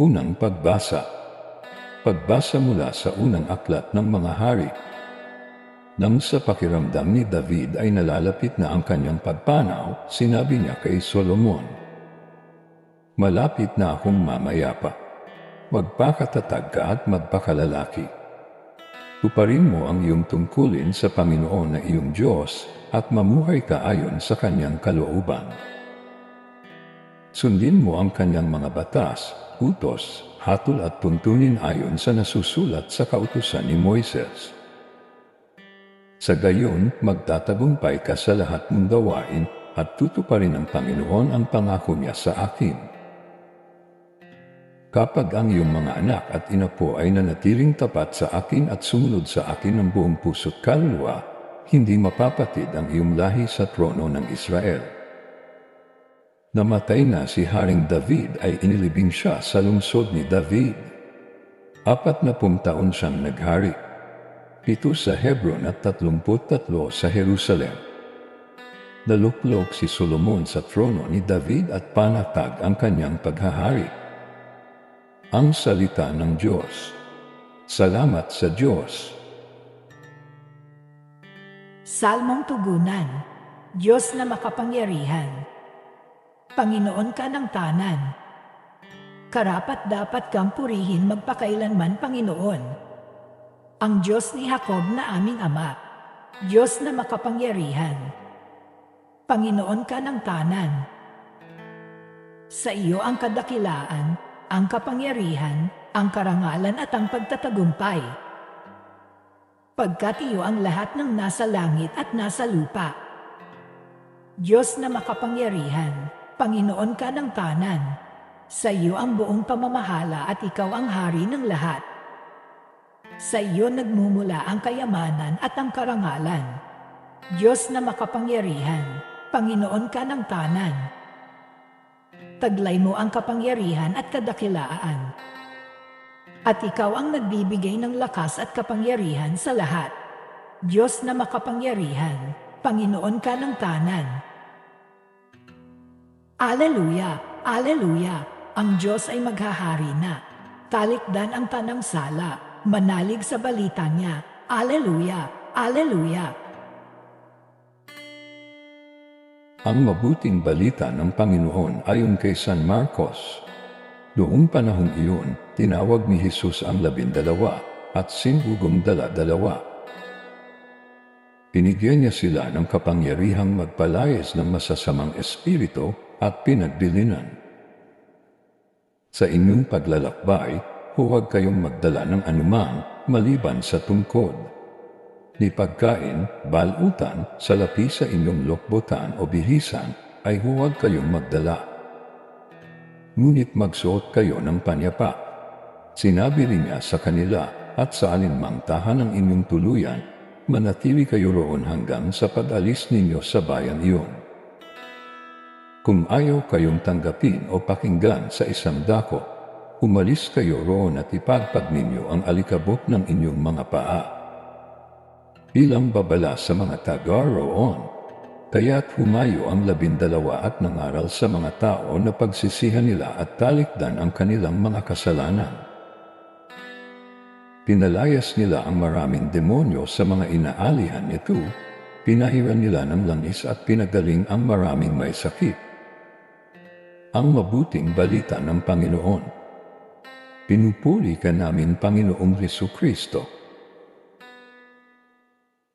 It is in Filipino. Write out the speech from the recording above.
Unang pagbasa Pagbasa mula sa unang aklat ng mga hari. Nang sa pakiramdam ni David ay nalalapit na ang kanyang pagpanaw, sinabi niya kay Solomon, Malapit na akong mamayapa. Magpakatatag ka at magpakalalaki. Tuparin mo ang iyong tungkulin sa Panginoon na iyong Diyos at mamuhay ka ayon sa kanyang kalooban. Sundin mo ang kanyang mga batas, utos, hatol at tuntunin ayon sa nasusulat sa kautusan ni Moises. Sa gayon, magtatagumpay ka sa lahat mong gawain at tutuparin ng Panginoon ang pangako niya sa akin. Kapag ang iyong mga anak at inapo ay nanatiling tapat sa akin at sumunod sa akin ng buong puso't kaluluwa, hindi mapapatid ang iyong lahi sa trono ng Israel. Namatay na si Haring David ay inilibing siya sa lungsod ni David. Apat na taon siyang naghari. Pito sa Hebron at tatlumput tatlo sa Jerusalem. Naluklok si Solomon sa trono ni David at panatag ang kanyang paghahari. Ang salita ng Diyos. Salamat sa Diyos. Salmong Tugunan, Diyos na makapangyarihan, Panginoon ka ng tanan. Karapat dapat kang purihin magpakailanman, Panginoon. Ang Diyos ni Jacob na aming Ama, Diyos na makapangyarihan. Panginoon ka ng tanan. Sa iyo ang kadakilaan, ang kapangyarihan, ang karangalan at ang pagtatagumpay pagkat iyo ang lahat ng nasa langit at nasa lupa. Diyos na makapangyarihan, Panginoon ka ng tanan. Sa iyo ang buong pamamahala at ikaw ang hari ng lahat. Sa iyo nagmumula ang kayamanan at ang karangalan. Diyos na makapangyarihan, Panginoon ka ng tanan. Taglay mo ang kapangyarihan at kadakilaan at ikaw ang nagbibigay ng lakas at kapangyarihan sa lahat. Diyos na makapangyarihan, Panginoon ka ng tanan. Aleluya, Aleluya, ang Diyos ay maghahari na. Talikdan ang tanang sala, manalig sa balita niya. Aleluya, Aleluya. Ang mabuting balita ng Panginoon ayon kay San Marcos. Noong panahong iyon, tinawag ni Jesus ang labindalawa at sinugong dala-dalawa. Binigyan niya sila ng kapangyarihang magpalayas ng masasamang espiritu at pinagbilinan. Sa inyong paglalakbay, huwag kayong magdala ng anumang maliban sa tungkod. Ni pagkain, balutan, salapi sa inyong lokbotan o bihisan, ay huwag kayong magdala. Ngunit magsuot kayo ng panyapa. Sinabi rin niya sa kanila at sa alinmang tahan ng inyong tuluyan, manatili kayo roon hanggang sa pag-alis ninyo sa bayan iyon. Kung ayaw kayong tanggapin o pakinggan sa isang dako, umalis kayo roon at ipagpag ninyo ang alikabok ng inyong mga paa. Bilang babala sa mga taga roon, kaya't humayo ang labindalawa at nangaral sa mga tao na pagsisihan nila at talikdan ang kanilang mga kasalanan. Pinalayas nila ang maraming demonyo sa mga inaalihan nito, pinahiran nila ng langis at pinagaling ang maraming may sakit ang mabuting balita ng Panginoon. Pinupuli ka namin, Panginoong Heso Kristo.